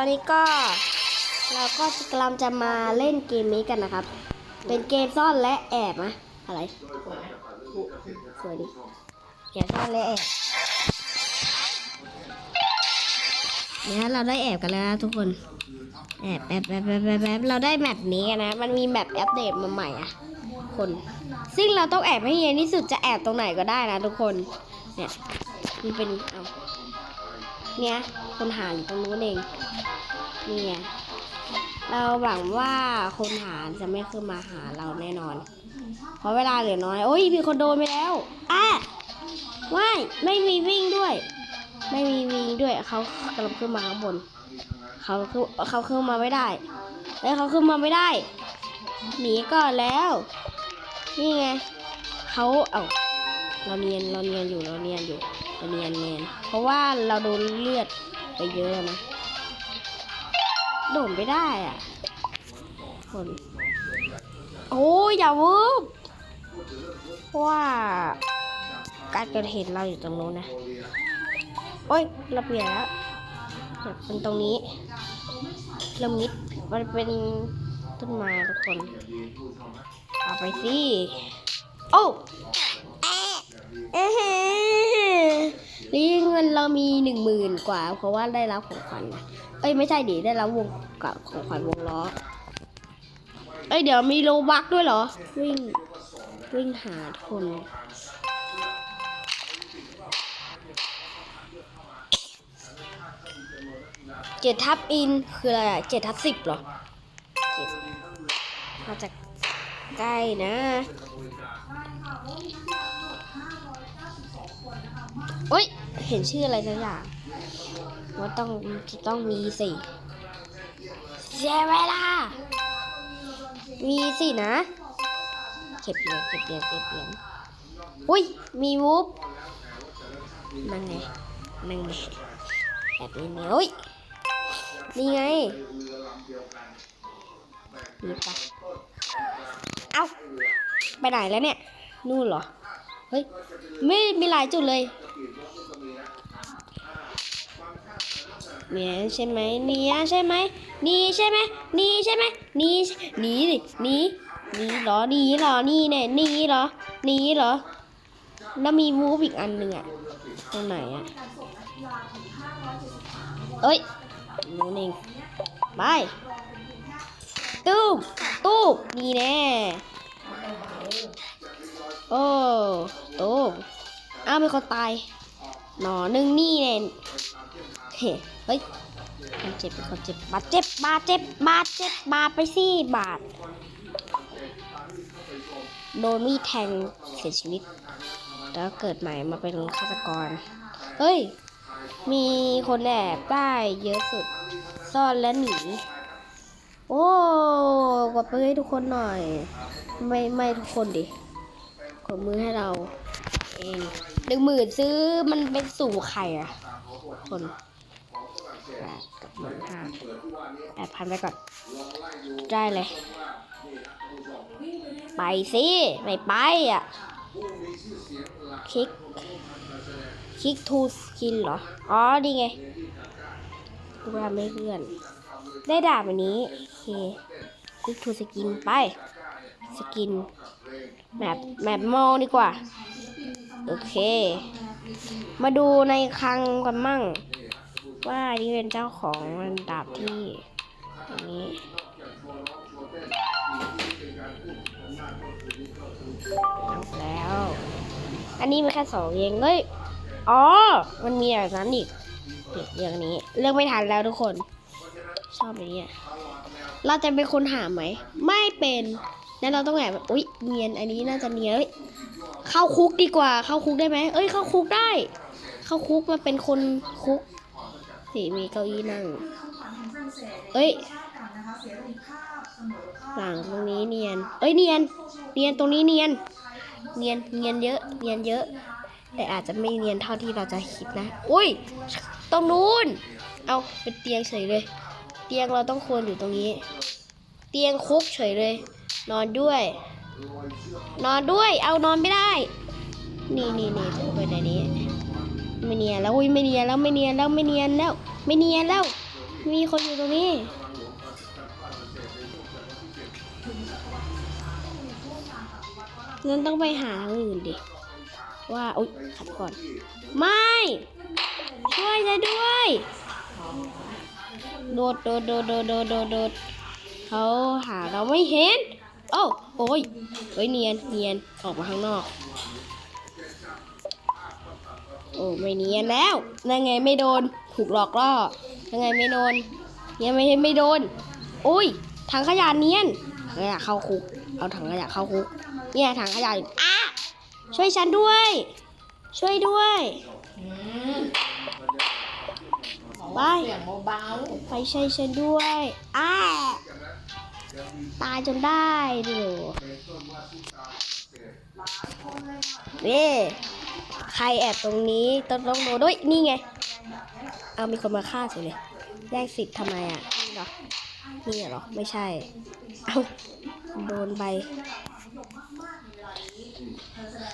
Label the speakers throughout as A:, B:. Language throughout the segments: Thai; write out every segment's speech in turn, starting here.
A: ตอนนี้ก็เราก็กำลังจะมาเล่นเกมนี้กันนะครับ เป็นเกมซ่อนและแอบนะอะไรสวยดิเกมซ่อนและแอบเนี่ยเราได้แอบกันแล้วนะทุกคน แอบแอบแอบแอบแอบแอบเราได้แมปนี้กันนะ มันมีแมปอัปเดตมาใหม่อะคน ซึ่งเราต้องแอบให้เย็นที่สุดจะแอบตรงไหนก็ได้นะทุกคน เนี่ยมันเป็นเอา เนี่ยคนหาอยู่ตรงนู้นเอง นี่ไงเราหวังว่าคนหาจะไม่ขึ้นมาหาเราแน่นอน เพราะเวลาเหลือน้อย โอ้ยมีคนโดนไปแล้วอะว่ายไม่มีวิ่งด้วย ไม่มีวิ่งด้วยเขากำลังขึ้นมาข้างบนเขาขึ้นเขาขึ้นมาไม่ได้เอ้ยเขาขึ้นมาไม่ได้ หนีก่อนแล้ว นี่ไงเขาเอ้าเราเนียนเราเนียนอยู่เราเนียนอยู่ เราเนียนเนียนเพราะว่าเราโดนเลือดไปเยอะนะ โดนไม่ได้อะคนโอ้ยอย่าวุบเพราะว่าการเกิดเหตุเราอยู่ตรงนู้นนะ โอ้ยเราเปลี่ยนแล้วเป็นตรงนี้พีระมิดมันเป็นต้นไม้ทุกคน เอาไปสิ โอ้เอ๊ะ นี่เงินเรามีหนึ่งหมื่นกว่า เพราะว่าได้รับของขวัญนะเอ้ยไม่ใช่ดิได้รับวงกับของขวัญวงล้อเอ้ยเดี๋ยวมีโลบักด้วยเหรอ วิ่งวิ่งหาคนเจ็ดทับอินคืออะไรอะเจ็ดทับสิบเหรอมาจากใกล้นะ เห็นชื่ออะไรสักอย่างว่าต้องต้องมีสิเสียเวลา มีสินะ เก็บเหรียญเก็บเหรียญเก็บเหรียญอุ้ย มีวูฟนั่งไงนั่งไงแบบนี้เนี่ยอุ้ย นี่ไงนี่ปะเอ้า ไปไหนแล้วเนี่ย นู่นเหรอ เฮ้ย ไม่มีหลายจุดเลย เนี่ยใช่ไหมเนี่ยใช่ไหมนี่ใช่ไหมนี่ใช่ไหมนี่นีดินีหนีเหรอนีเหรอนี่เนี่ยนีเหรอนีเหรอ แล้วมีวูฟอีกอันหนึ่งอะตรงไหนอะเอ้ยนู่นเองไปตู้มตู้มนี่แน่โอ้ตู้ม อ้าวมีคนตายหนอหนึ่งนี่แน่เฮ้เฮ้ยคนเจ็บเป็นคนเจ็บบาดเจ็บบาดเจ็บบาดเจ็บบาดไปสิบาดโดนมีดแทงเสียชีวิต แล้วเกิดใหม่มาเป็นฆาตกร เฮ้ย มีคนแอบได้เยอะสุด ซ่อนและหนี โอ้กดมือให้ทุกคนหน่อย ไม่ไม่ทุกคนดิ กดมือให้เราเอง หนึ่งหมื่นซื้อมันเป็นสู่ไข่อะคนแปดกับหมื่นห้าแปดพันไปก่อน ได้เลย ไปสิ ไม่ไปอะ คลิก คลิกทูสกินเหรอ อ๋อ ดีไงกูทำไม่เพื่อน ได้ดาบอันนี้ โอเค คลิกทูสกินไป สกิน แมปแมปมองดีกว่า โอเค มาดูในคลังกันมั่ง ว่านี่เป็นเจ้าของมันดาบที่อันนี้แล้ว อันนี้มีแค่สองเองเฮ้ย อ๋อ มันมีแบบนั้นอีกนี่เรื่องนี้เรื่องไม่ทันแล้วทุกคน ชอบแบบนี้เราจะเป็นคนหาไหม ไม่เป็นนั้นเราต้องแบบอุ๊ยเนียน อันนี้น่าจะเนียน เข้าคุกดีกว่า เข้าคุกได้ไหมเอ้ย เข้าคุกได้ เข้าคุกมาเป็นคนคุกสิมีเก้าอี้นั่ง เอ้ยหลังตรงนี้เนียน เอ้ยเนียน เนียนตรงนี้เนียน เนียนเนียนเยอะ เนียนเยอะ แต่อาจจะไม่เนียนเท่าที่เราจะคิดนะ อุ้ย ตรงนู้น เอาเป็นเตียงเฉยเลย เตียงเราต้องควรอยู่ตรงนี้ เตียงคุกเฉยเลย นอนด้วย นอนด้วย เอานอนไม่ได้ นี่นี่นี่ถูไปในนี้ไม่เนียนแล้วอุ้ยไม่เนียนแล้วไม่เนียนแล้วไม่เนียนแล้ว ไม่เนียนแล้ว มีคนอยู่ตรงนี้งั้นต้องไปหาทางอื่นดิ ว่าอุ๊ยขับก่อน ไม่ ช่วยจะด้วย โดดโดดโดดโดดโดดโดดเขาหาเราไม่เห็น โอ้โอ้ยเฮ้ยเนียนเนียนออกมาข้างนอก โอ้ไม่เนียนแล้วนั่นไงไม่โดนถูกหลอกล่อยังไงไม่โดนเนี่ยไม่ไม่โดนอุ้ยถังขยะเนียนถังขยะเข้าคุก เอาถังขยะเข้าคุก เนี่ยถังขยะอยู่อะช่วยฉันด้วย ช่วยด้วยไป
B: เสียงเบา
A: ไปช่วยฉันด้วยอ้า ตายจนได้ดูนี่ใครแอบตรงนี้ต้องต้องโดนด้วยนี่ไง เอามีคนมาฆ่าเฉยเลยแย่งสิทธิ์ทำไมอะ นี่เหรอ นี่เหรอ ไม่ใช่ เอาโดนไป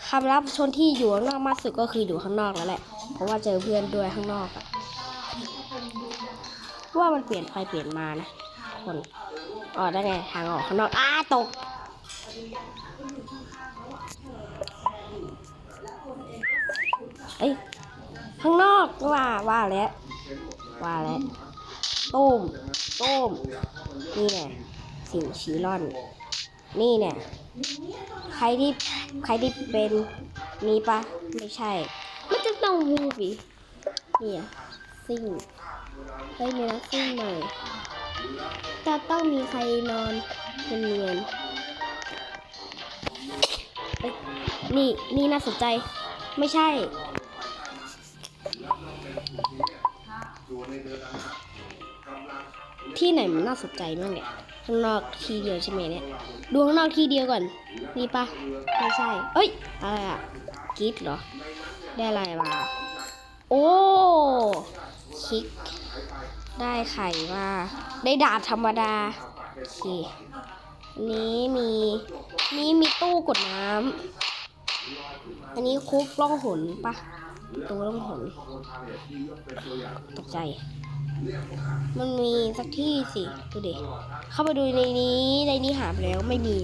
A: คำรับชนที่อยู่ข้างนอกมากสุดก็คืออยู่ข้างนอกแล้วแหละ เพราะว่าเจอเพื่อนด้วยข้างนอกอะว่ามันเปลี่ยนไปเปลี่ยนมานะคน อ๋อได้ไงทางออกข้างนอกอ้าตก เอ้ยข้างนอกว่าว่าแล้วว่าแล้วต้มต้มนี่เนี่ยสิ่งชีร่อน นี่เนี่ยใครที่ใครที่เป็นนี้ปะไม่ใช่มันจะต้องมูฟีเนี่ยซิ่งเฮ้ยมีนักซิ่งใหม่ จะต้องมีใครนอนเป็นเนียนนี่นี่น่าสนใจ ไม่ใช่ ที่ไหนมันน่าสนใจบ้างเนี่ยข้างนอกทีเดียวใช่ไหมเนี่ยดูข้างนอกทีเดียวก่อนนี่ปะไม่ใช่ เอ้ยอะไรอะกรีดเหรอ ได้อะไรมา โอ้คิก ได้ไข่มา ได้ดาบธรรมดาโอเคอันนี้มีนี่มีตู้กดน้ำอันนี้คุกล่องหนปะตู้ล่องหนตกใจ มันมีสักที่สิดูดิเข้าไปดูในนี้ในนี้หาไปแล้วไม่มี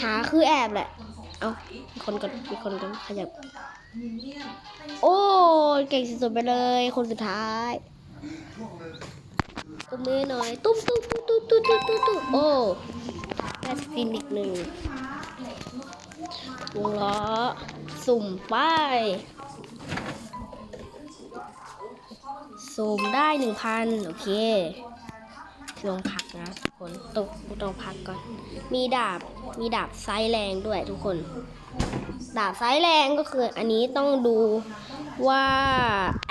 A: หาคือแอบแหละ เอามีคนกันมีคนกันขยับ โอ้เก่งสุดๆไปเลย คนสุดท้าย ตบมือหน่อย ตุ้มตุ้มตุ้มตุ้มตุ้มตุ้มตุ้มตุ้มโอ้ได้สปินอีกหนึ่งวงล้อสุ่มป้ายสุ่มได้หนึ่งพันโอเคลงพักนะทุกคนตกต้องพักก่อน มีดาบมีดาบไซส์แรงด้วยทุกคน ดาบไซส์แรงก็คืออันนี้ต้องดูว่า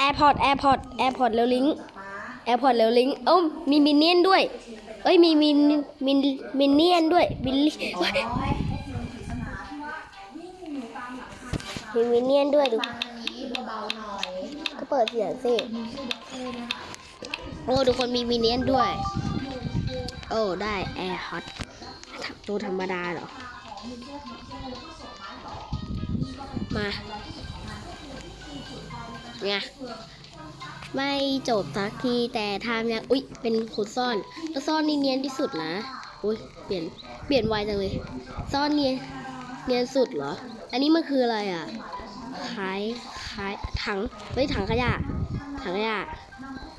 A: AirPod AirPod AirPod แล้วลิง AirPod แล้วลิงเอ้ามีมินเนี่ยนด้วย เอ้ยมีมินมินมินเนี่ยนด้วยมินมีมินเนี่ยนด้วยดู
B: เบาๆหน่อย
A: ก็เปิดเสียงสิโอ้ทุกคนมีมินเนี่ยนด้วย โอ้ได้ AirPod ดูธรรมดาเหรอ มา ไง ไม่จบสักทีแต่ทำยังอุ๊ย เป็นขุดซ่อนแล้วซ่อนนี่เนียนที่สุดนะอุ๊ยเปลี่ยนเปลี่ยนไวจังเลย ซ่อนเนียนเนียนสุดเหรอ อันนี้มันคืออะไรอะคล้ายคล้ายถังเฮ้ยถังขยะ ถังขยะ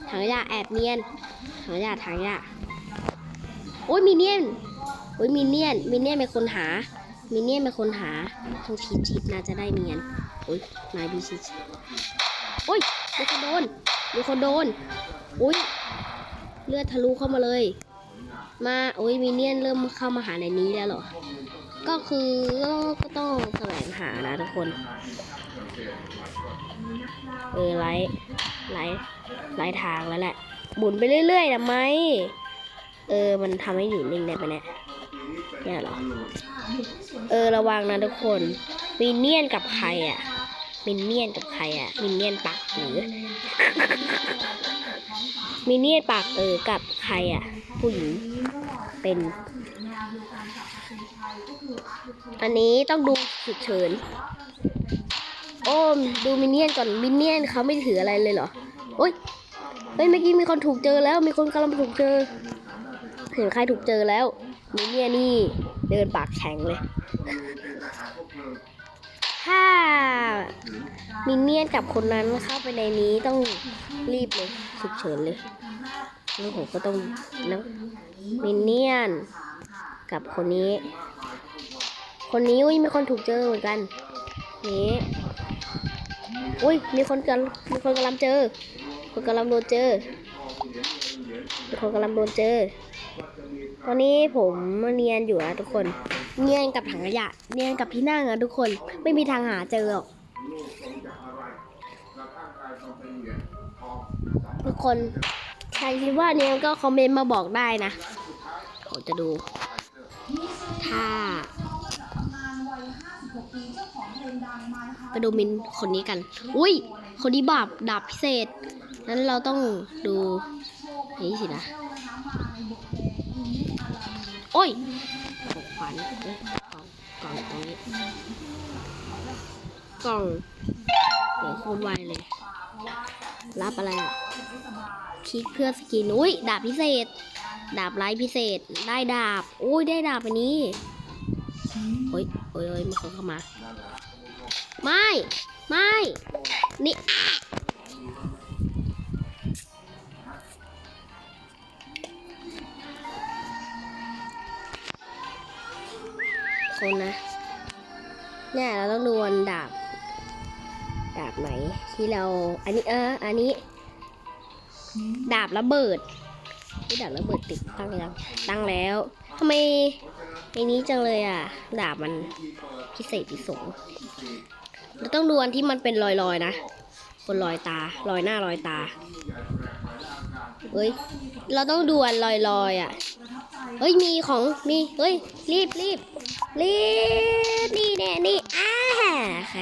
A: ถังขยะแอบเนียนถังขยะถังขยะโอ้ยมีเนียนโอ้ยมีเนียนมีเนียนเป็นคนหามีเนียนเป็นคนหาต้องชิดชิดน่าจะได้เนียนโอ้ยนายดีชิด อ้ยมีคนโดนมีคนโดนโอ้ยเลือดทะลุเข้ามาเลย มาโอ้ยมีเนียนเริ่มเข้ามาหาในนี้แล้วเหรอ ก็คือก็ต้องแสวงหานะทุกคน เออไล่ไล่ไล่ทางแล้วแหละหมุนไปเรื่อยๆทำไมเออ มันทำให้อยู่นิ่งได้ปะเนี่ยเนี่ยเหรอ เออ ระวังนะทุกคนมินเนียนกับใครอะ มินเนี่ยนกับใครอะมินเนี่ยนปากหรือ มินเนี่ยนปากเออกับใครอะผู้หญิงเป็นอันนี้ต้องดูฉุกเฉิน โอ้มดูมินเนี่ยนก่อนมินเนี่ยนเขาไม่ถืออะไรเลยเหรอโอ้ยเฮ้ยเมื่อกี้มีคนถูกเจอแล้ว มีคนกำลังถูกเจอเห็นใครถูกเจอแล้วมีเนี่ยนี่เดินปากแข็งเลย ถ้ามินเนี่ยนกับคนนั้นเข้าไปในนี้ต้องรีบเลยฉุกเฉินเลยแล้วผมก็ต้องนะมินเนี่ยนกับคนนี้ คนนี้อุ้ยมีคนถูกเจอเหมือนกันนี้อุ้ยมีคนกำลังมีคนกำลังเจอ คนกำลังโดนเจอมีคนกำลังโดนเจอ ตอนนี้ผมเนียนอยู่นะทุกคน เนียนกับถังขยะเนียนกับที่นั่งอะทุกคนไม่มีทางหาเจอหรอกทุกคนใครคิดว่าเนียก็คอมเมนต์มาบอกได้นะผมจะดูถ้าไปดูมินคนนี้กัน อุ้ย คนนี้บาบดาบพิเศษ นั้นเราต้องดูนี่สินะ โอ้ย ขวัญเอ้ยกล่องกล่องตรงนี้กล่องเดี๋ยวโคตรไวเลย รับอะไรอะ คลิกเพื่อสกิน อุ้ยดาบพิเศษ ดาบไลท์พิเศษ ได้ดาบ อุ้ยได้ดาบอันนี้โอ้ยโอ้ยโอ้ยมีคนเข้ามา ไม่ ไม่ นี่ คนนะ เนี่ยเราต้องดูวันดาบ ดาบไหนที่เรา อันนี้เออ อันนี้ ดาบระเบิดที่ดาบระเบิดติดตั้งยังตั้งแล้วทำไมไอ้นี้จังเลยอะ ดาบมันพิเศษพิสงเราต้องดูอันที่มันเป็นรอยๆนะคนรอยตา รอยหน้ารอยตา เฮ้ย เราต้องดูอันลอยๆอะ เฮ้ย มีของ มี เฮ้ย รีบรีบ รีบนี่แน่นี่อ้าใคร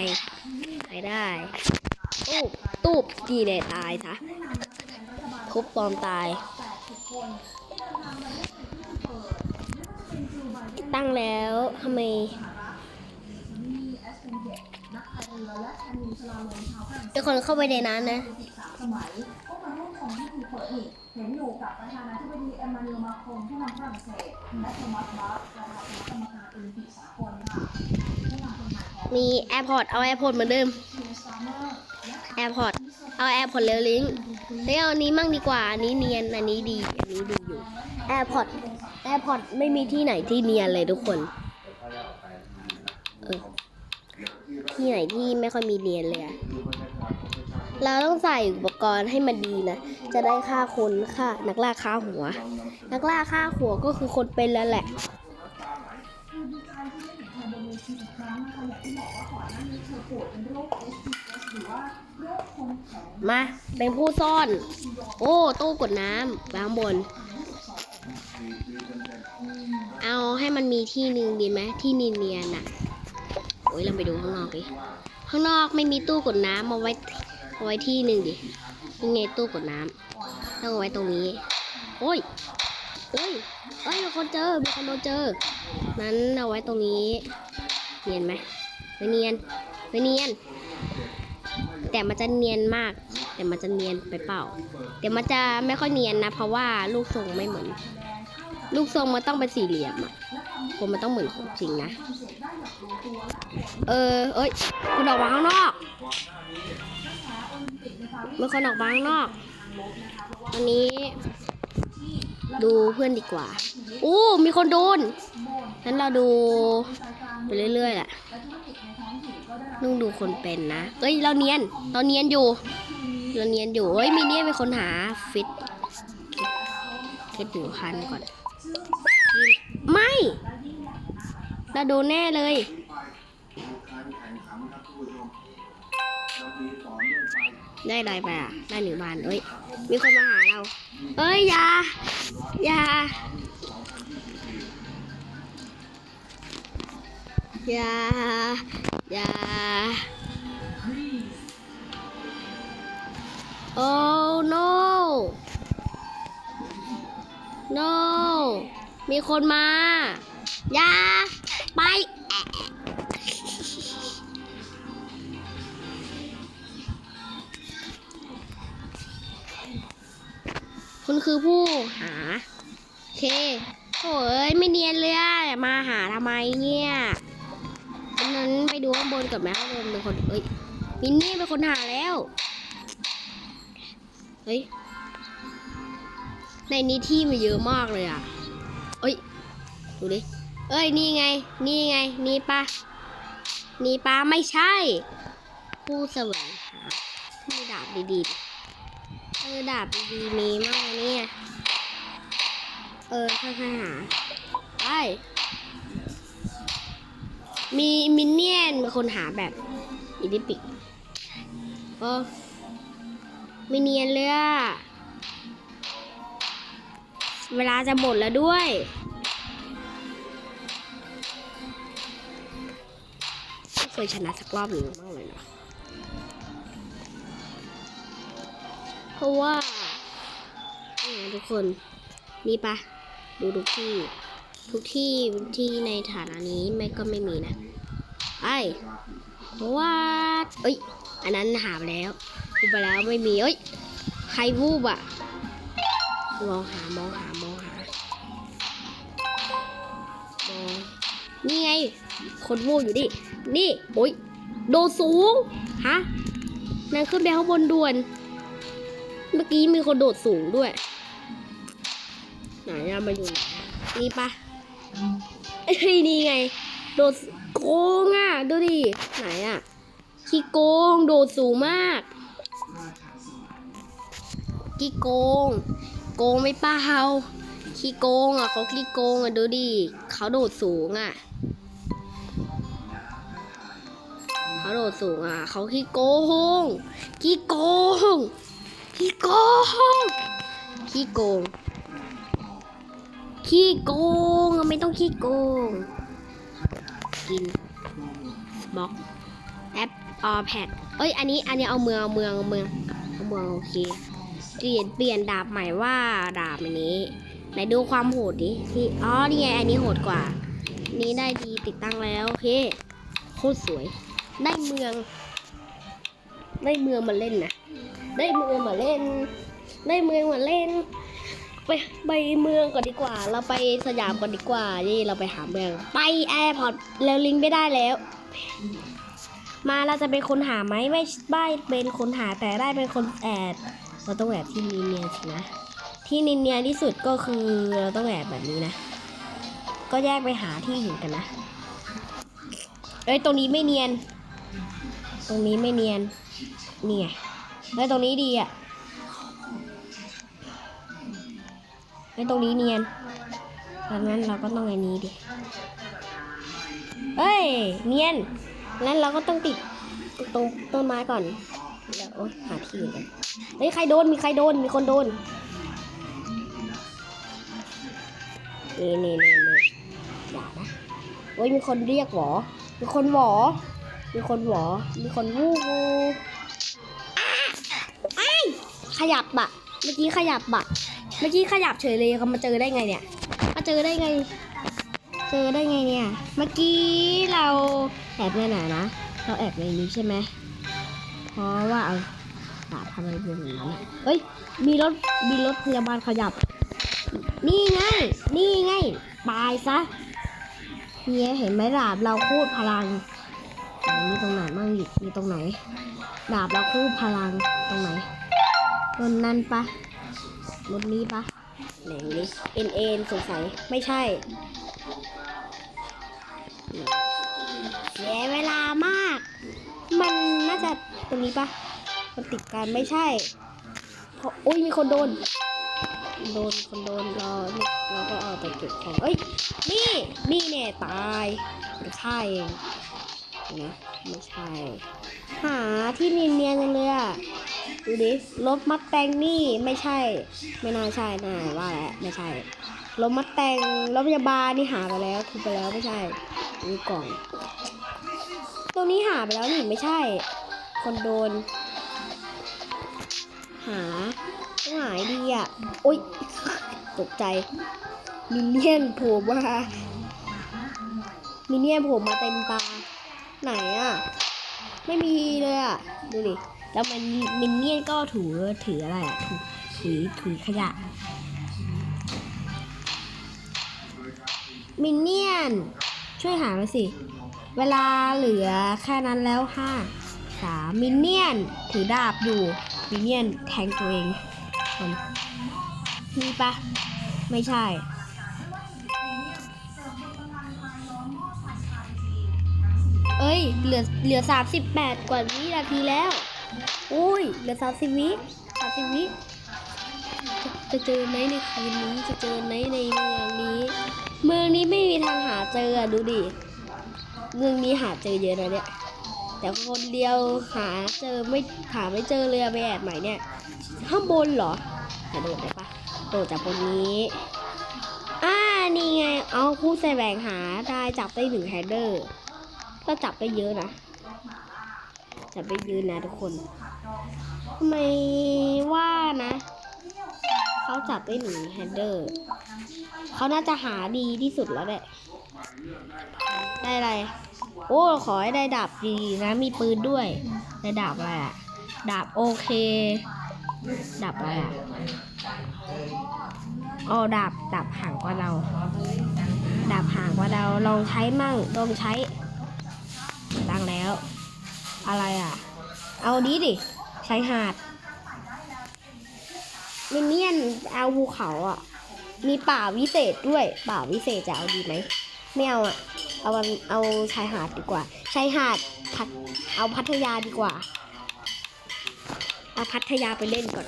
A: ใครได้ตูบตูบดีแน่ตายซะทุบปอมตายตั้งแล้วทำไมเป็นคนเข้าไปในนั้นนะ
C: เห็นอยู่กับประธานาธิบดีเอ็มมานูมาครงผู้นำฝรั่งเศสและโทมัสบัคประธานคณะกรรม มี
A: แอร์พอร์ตเอาแอร์พอร์ตเหมือนเดิมแอร์พอร์ตเอาแอร์พอร์ตเรลลิงเฮ้ยเอาอันนี้มั่งดีกว่า อันนี้เนียน อันนี้ดี อันนี้ดีอยู่แอร์พอร์ตแอร์พอร์ตไม่มีที่ไหนที่เนียนเลยทุกคนเออที่ไหนที่ไม่ค่อยมีเนียนเลยอะเราต้องใส่อุปกรณ์ให้มันดีนะ จะได้ฆ่าคนฆ่านักล่าฆ่าหัว นักล่าฆ่าหัวก็คือคนเป็นแล้วแหละ มา เป็นผู้ซ่อน โอ้ ตู้กดน้ำไปข้างบน เอาให้มันมีที่หนึ่งดีไหมที่เนียนๆน่ะ โอ้ยเราไปดูข้างนอกดิ ข้างนอกไม่มีตู้กดน้ำเอาไว้เอาไว้ที่หนึ่งดิยังไงตู้กดน้ำต้องเอาไว้ตรงนี้ โอ้ยเอ้ยเอ้ยมีคนเจอมีคนโดนเจอ นั้นเอาไว้ตรงนี้เนียนไหม ไม่เนียนไม่เนียน แต่มันจะเนียนมาก แต่มันจะเนียนไปเปล่า แต่มันจะไม่ค่อยเนียนนะ เพราะว่าลูกทรงไม่เหมือน ลูกทรงมันต้องเป็นสี่เหลี่ยมอะคนมันต้องเหมือนของจริงนะ เออ เอ้ยคนออกมาข้างนอกมีคนออกมาข้างนอกตอนนี้ดูเพื่อนดีกว่า อู้ มีคนโดน งั้นเราดูไปเรื่อยๆแหละ นุ่งดูคนเป็นนะเอ้ยเราเนียนเราเนียนอยู่เราเนียนอยู่เฮ้ยมีเนี่ยเป็นคนหาฟิตคิดหนึ่งพันก่อน ไม่เราโดนแน่เลยได้อะไรไปอะ ได้หนึ่งพันเอ้ย มีคนมาหาเรา เอ้ย อย่า อย่า อย่าอย่าโอ้ no no มีคนมา อย่า ไป คุณคือผู้หาโอเคโถ่เอ้ยไม่เนียนเลยมาหาทำไมเนี่ย นั้นไปดูข้างบนกับแม่ข้างบนเป็นคนเอ้ยมินนี่เป็นคนหาแล้วเฮ้ยในนี้ที่มันเยอะมากเลยอะเอ้ยดูดิเอ้ยนี่ไง นี่ไง นี่ปะนี่ปะไม่ใช่ ผู้แสวงหามีดาบดีๆเออดาบดีๆมีมากเลยเนี่ยเออค่อยๆหาไป มีมินเนี่ยนเป็นคนหาแบบอิดิปิกเออไม่เนียนเลยอะเวลาจะหมดแล้วด้วยไม่เคยชนะสักรอบหนึ่งบ้างเลยเนาะเพราะว่านี่ไงทุกคน นี่ปะ ดูดูทุก ทุกที่ที่ในฐานะนี้ไม่ก็ไม่มีนะไอ้เพราะว่าเอ้ย อันนั้นหาไปแล้วดูไปแล้วไม่มีเอ้ย ใครวูบอะมองหามองหามองหามองนี่ไง คนวูบอยู่ดินี่โอ้ยโดดสูงฮะนั่งขึ้นไปข้างบนด่วน เมื่อกี้มีคนโดดสูงด้วย ไหนอะมาอยู่ไหนะนี่ปะ ไอ้ยนี่ไง โดดโกงอะ ดูดิ ไหนอะขี้โกง โดดสูงมากขี้โกง โกงไม่เปล่าขี้โกงอะเขาขี้โกงอะดูดิเขาโดดสูงอะเขาโดดสูงอะเขาขี้โกงขี้โกงขี้โกงขี้โกง ขี้โกงไม่ต้องขี้โกง กินบล็อกแอปออแพดเอ้ย อันนี้ อันนี้เอาเมืองเอาเมืองเอาเมืองเอาเมืองโอเค เปลี่ยนเปลี่ยนดาบใหม่ว่าดาบอันนี้ ไหนดูความโหดดิที่อ๋อ นี่ไง อันนี้โหดกว่า นี้ได้ดีติดตั้งแล้ว โอเค โคตรสวย ได้เมือง ได้เมืองมาเล่นนะ ได้เมืองมาเล่น ได้เมืองมาเล่น ไปไปเมืองก่อนดีกว่า เราไปสยามก่อนดีกว่า นี่เราไปหาเมือง ไปแอร์พอร์ตแล้วลิงไม่ได้แล้ว มาเราจะเป็นคนหาไหมไม่ไม่เป็นคนหาแต่ได้เป็นคนแอบเราต้องแอบที่นีเนียนสินะ ที่นีเนียนที่สุดก็คือเราต้องแอบแบบนี้นะ ก็แยกไปหาที่อื่กันนะเอ้ยตรงนี้ไม่เนียน ตรงนี้ไม่เนียนนี่ไงเฮ้ยตรงนี้ดีอะ ไอ้ตรงนี้เนียนดังนั้นเราก็ต้องอันนี้ดิเอ้ย เนียนงั้นเราก็ต้องติดตรงต้นไม้ก่อนเดี๋ยวหาที่กันเฮ้ยใครโดนมีใครโดนมีคนโดนนี่นี่นี่นี่อย่านะโอ้ยมีคนเรียกหวอ มีคนหวอ มีคนหวอ มีคนวู้วูอ้าอ้ขยับอะเมื่อกี้ขยับอะ เมื่อกี้ขยับเฉยเลยเขามาเจอได้ไงเนี่ย มาเจอได้ไง เจอได้ไงเนี่ย เมื่อกี้เราแอบในไหนนะ เราแอบในนี้ใช่ไหม เพราะว่าเอาดาบทำไมเป็นอย่นั้นอะเฮ้ย มีรถ มีรถพยาบาลขยับ นี่ไง นี่ไง ตายซะเนี่ยเห็นไหมดาบเราคูดพลัง มีตรงไหนบ้างอีกมีตรงไหน ดาบเราคูดพลัง ตรงไหนตรงนั้นปะ รถนี้ปะไหนนี่เอ็นเอ็นสงสัย ไม่ใช่ เสียเวลามาก มันน่าจะตรงนี้ปะมันติดกันไม่ใช่เพราะอุ้ยมีคนโดน โดนคนโดนเราเราก็เอาไปเก็บของเอ้ยนี่นี่เนี่ยตายไม่ใช่เองนะไม่ใช่ หาที่เนียนๆจังเลยอะ ดูดิรถมัดแตงนี่ไม่ใช่ ไม่น่าใช่น่าว่าแล้วไม่ใช่รถมัดแตงรถพยาบาลนี่หาไปแล้วถูกไปแล้วไม่ใช่ดูกล่องตรงนี้หาไปแล้วนี่ไม่ใช่ คนโดน หาต้องหายดีอะโอ๊ยตกใจมินเนี่ยนโผล่มามินเนี่ยนโผล่มาเต็มตาไหนอะ ไม่มีเลยอะ ดูดิ แล้วมันมินเนี่ยนก็ถือถืออะไรอะถือถุยถุยขยะมินเนี่ยน ช่วยหามาสิ เวลาเหลือแค่นั้นแล้วห้าสามมินเนี่ยน ถือดาบอยู่ มินเนี่ยนแทงตัวเองคนมีปะไม่ใช่เอ้ย เหลือ เหลือสามสิบแปดกว่าวินาทีแล้ว อุ้ยเหลือสามสิบวิสามสิบวิจะจะเจอไหมในคืนนี้จะเจอไหมในเมืองนี้ เมืองนี้ไม่มีทางหาเจอดูดิเมืองนี้หาเจอเยอะนะเนี่ยแต่คนเดียวหาเจอไม่หาไม่เจอเลยอะไปแอบไหนเนี่ยข้างบนเหรอจะโดดได้ปะโดดจากบนนี้อ่านี่ไงเอาผู้แสวงหาได้จับได้หนึ่งแฮเดอร์ ก็จับได้เยอะนะจับได้เยอะนะทุกคน ไมว่านะ เขาจับได้หนึ่งแฮดเดอร์ เขาน่าจะหาดีที่สุดแล้วแหละ ได้อะไร โอ้ขอให้ได้ดาบดีนะ มีปืนด้วย ได้ดาบอะไรอะดาบโอเค ดาบอะไรอะอ๋อดาบดาบห่างกว่าเรา ดาบห่างกว่าเราลองใช้มั่งลองใช้ตั้งแล้ว อะไรอะ เอาดีดิ ใช้หาดมินเนี่ยนเอาภูเขาอะ มีป่าวิเศษด้วย ป่าวิเศษจะเอาดีไหม ไม่เอาอะ เอาเอาชายหาดดีกว่า ชายหาดพัทเอาพัทยาดีกว่า เอาพัทยาไปเล่นก่อน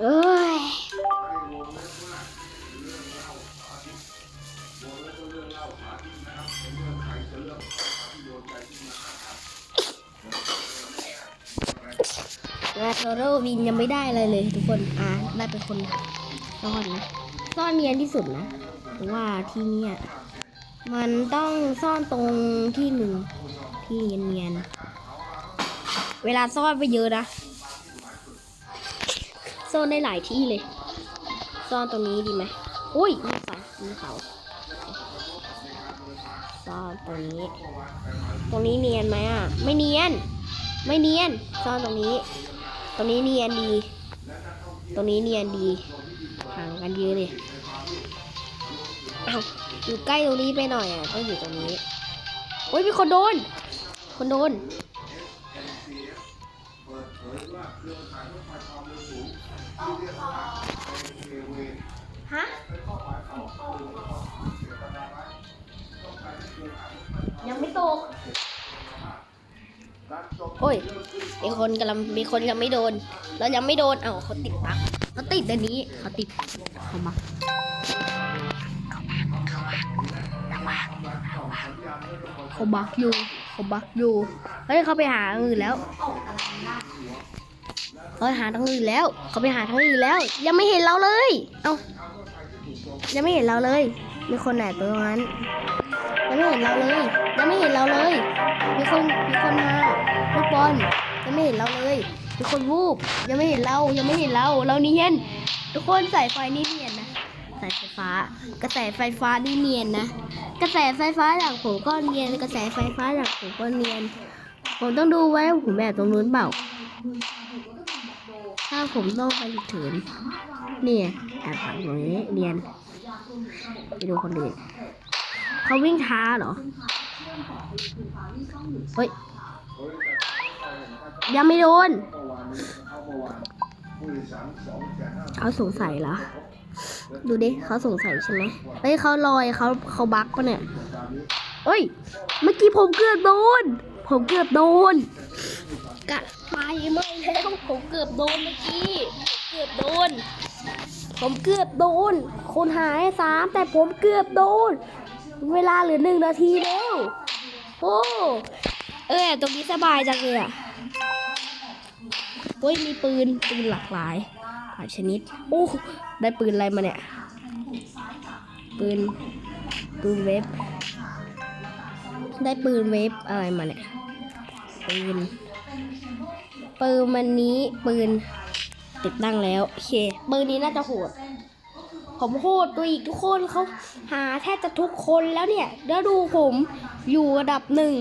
A: เอ้ย นาโทโรวินยังไม่ได้อะไรเลยทุกคนอะได้เป็นคนซ่อนนะซ่อนเนียนที่สุดนะเพราะว่าที่เนี่ย มันต้องซ่อนตรงที่หนึ่งที่เนียนๆเวลาซ่อนไปเยอะนะซ่อนได้หลายที่เลย ซ่อนตรงนี้ดีไหมอุ้ยมีเสามีเสาซ่อนตรงนี้ ตรงนี้เนียนไหมอะ ไม่เนียน ไม่เนียน ซ่อนตรงนี้ ตรงนี้เนียนดี ตรงนี้เนียนดีห่างกันเยอะเลยเอาอยู่ใกล้ตรงนี้ไปหน่อยอะต้องอยู่ตรงนี้โอ้ยมีคนโดน คนโดน โอ้ยมีคนกำลังมีคนยังไม่โดน เรายังไม่โดนเอ้าเขาติดปักเขาติดอันนี้เขาติดเขามาเขาบักอยู่เขาบักอยู่เฮ้ยเขาไปหาอื่นแล้วเขาไปหาทางอื่นแล้ว เขาไปหาทางอื่นแล้ว ยังไม่เห็นเราเลย เอ้ายังไม่เห็นเราเลย มีคนไหนตรงนั้นยังไม่เห็นเราเลย ยังไม่เห็นเราเลย มีคนมีคนมา ลูกบอลยังไม่เห็นเราเลยมีคนวูบยังไม่เห็นเรายังไม่เห็นเราเราเนียนทุกคนสายไฟนี่เนียนนะสายไฟฟ้า กระแสไฟฟ้านี่เนียนนะกระแสไฟฟ้าจากผมก็เนียนกระแสไฟฟ้าจากผมก็เนียน ผมต้องดูไว้ว่าผมแบบตรงนู้นเปล่า ถ้าผมต้องไปถึงเนี่ยแอบฝังตรงนี้เนียนไปดูคนอื่นเขาวิ่งช้าเหรอเฮ้ย ยังไม่โดน เขาสงสัยเหรอ ดูดิเขาสงสัยใช่ไหมเฮ้ยเขาลอยเขาเขาบั๊กปะเนี่ยเฮ้ย เมื่อกี้ผมเกือบโดน ผมเกือบโดนกะไปไม่แล้วผมเกือบโดนเมื่อกี้ ผมเกือบโดน ผมเกือบโดน คนหายสามแต่ผมเกือบโดน เวลาเหลือหนึ่งนาทีแล้ว โอ้ เออตรงนี้สบายจังเลยอะ โอ้ยมีปืนปืนหลากหลายหลายชนิดโอ้ได้ปืนอะไรมาเนี่ย ปืนปืนเวฟได้ปืนเวฟอะไรมาเนี่ยปืนปืนมันนี้ปืนติดตั้งแล้วโอเคปืนนี้น่าจะโหดผมโหดตัวอีกทุกคนเขาหาแทบจะทุกคนแล้วเนี่ยแล้วดูผมอยู่ระดับหนึ่ง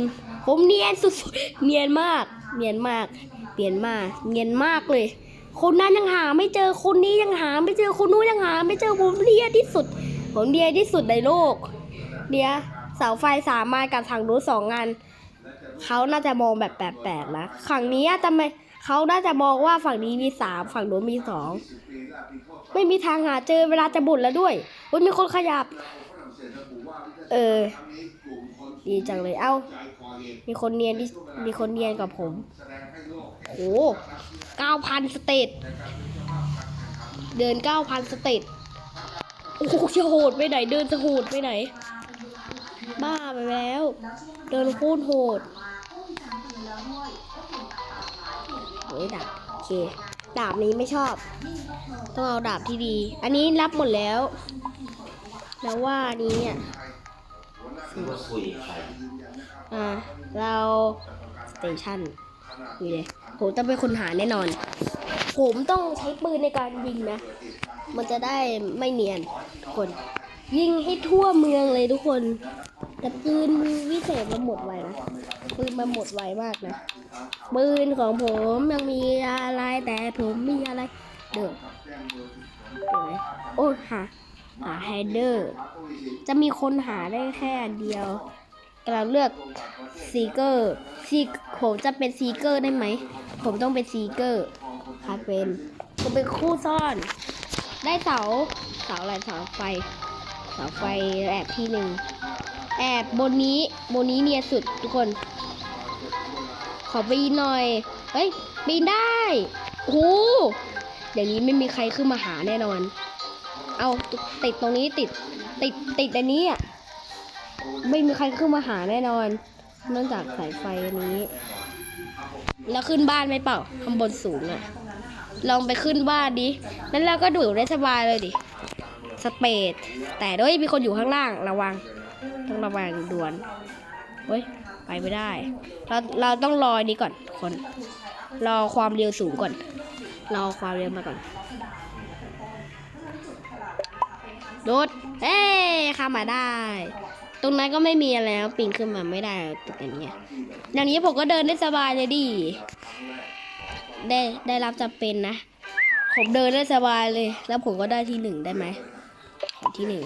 A: ผมเนียนสุดๆเนียนมากเนียนมาก เปลี่ยนมาเงียนมากเลย คนนั้นยังหาไม่เจอคนนี้ยังหาไม่เจอคนนู้นยังหา ไม่เจอผมเดียที่สุด ผมเดียที่สุดในโลก เดียเสาไฟสามารถกับทางนู้สองงานเขาน่าจะมองแบบแปลกๆนะฝั่งนี้ทำไมเขาน่าจะมองว่าฝั่งนี้มีสามฝั่งนู้นมีสองไม่มีทางหาเจอเวลาจะบุญแล้วด้วยอุ๊ยมีคนขยับ เออ ดีจังเลย เอ้า มีคนเนียนที่มีคนเนียนกับผมโหเก้าพันสเตตเดินเก้าพันสเตตโอ้โหจะโหดไปไหน เดินจะโหดไปไหน บ้าไปแล้ว เดินโคตรโหดโอ้ยดาบโอเคดาบนี้ไม่ชอบ ต้องเอาดาบที่ดี อันนี้รับหมดแล้ว แล้วว่าอันนี้เนี่ย
D: ว่าคุยใคร
A: อ่าเราสเตชันนี่เลยผมต้องเป็นคนหาแน่นอน ผมต้องใช้ปืนในการยิงนะ มันจะได้ไม่เนียนทุกคน ยิงให้ทั่วเมืองเลยทุกคน แต่ปืนวิเศษมันหมดไวนะ ปืนมันหมดไวมากนะ ปืนของผมยังมีอะไรแต่ผมมีอะไรเด้อดโอ้หา หาไฮเดอร์ จะมีคนหาได้แค่อันเดียวกำลังเลือกซีเกอร์ซีผมจะเป็นซีเกอร์ได้ไหม ผมต้องเป็นซีเกอร์ค่ะเป็นผมเป็นคู่ซ่อน ได้เสาเสาอะไรเสาไฟเสาไฟแอบที่หนึ่งแอบบนนี้บนนี้เนียสุดทุกคน ขอปีนหน่อยเฮ้ยปีนได้โอ้เดี๋ยวนี้ไม่มีใครขึ้นมาหาแน่นอน เอาติดตรงนี้ติด ติดติดอันนี้อะไม่มีใครขึ้นมาหาแน่นอนเนื่องจากสายไฟอันนี้ แล้วขึ้นบ้านไหมเปล่าข้างบนสูงอะ ลองไปขึ้นบ้านดิแล้วเราก็ดูได้สบายเลยดิสเปดแต่ด้วยมีคนอยู่ข้างล่างระวัง ต้องระวังด่วนเฮ้ยไปไม่ได้ เราเราต้องรอนี้ก่อนคน รอความเร็วสูงก่อน รอความเร็วมาก่อน โดดเอ้ข้ามมาได้ ตรงนั้นก็ไม่มีอะไรแล้วปีนขึ้นมาไม่ได้ตึกอันนี้อย่างนี้ผมก็เดินได้สบายเลยดิ ได้ได้รับจำเป็นนะ ผมเดินได้สบายเลย แล้วผมก็ได้ที่หนึ่งได้ไหมขอที่หนึ่ง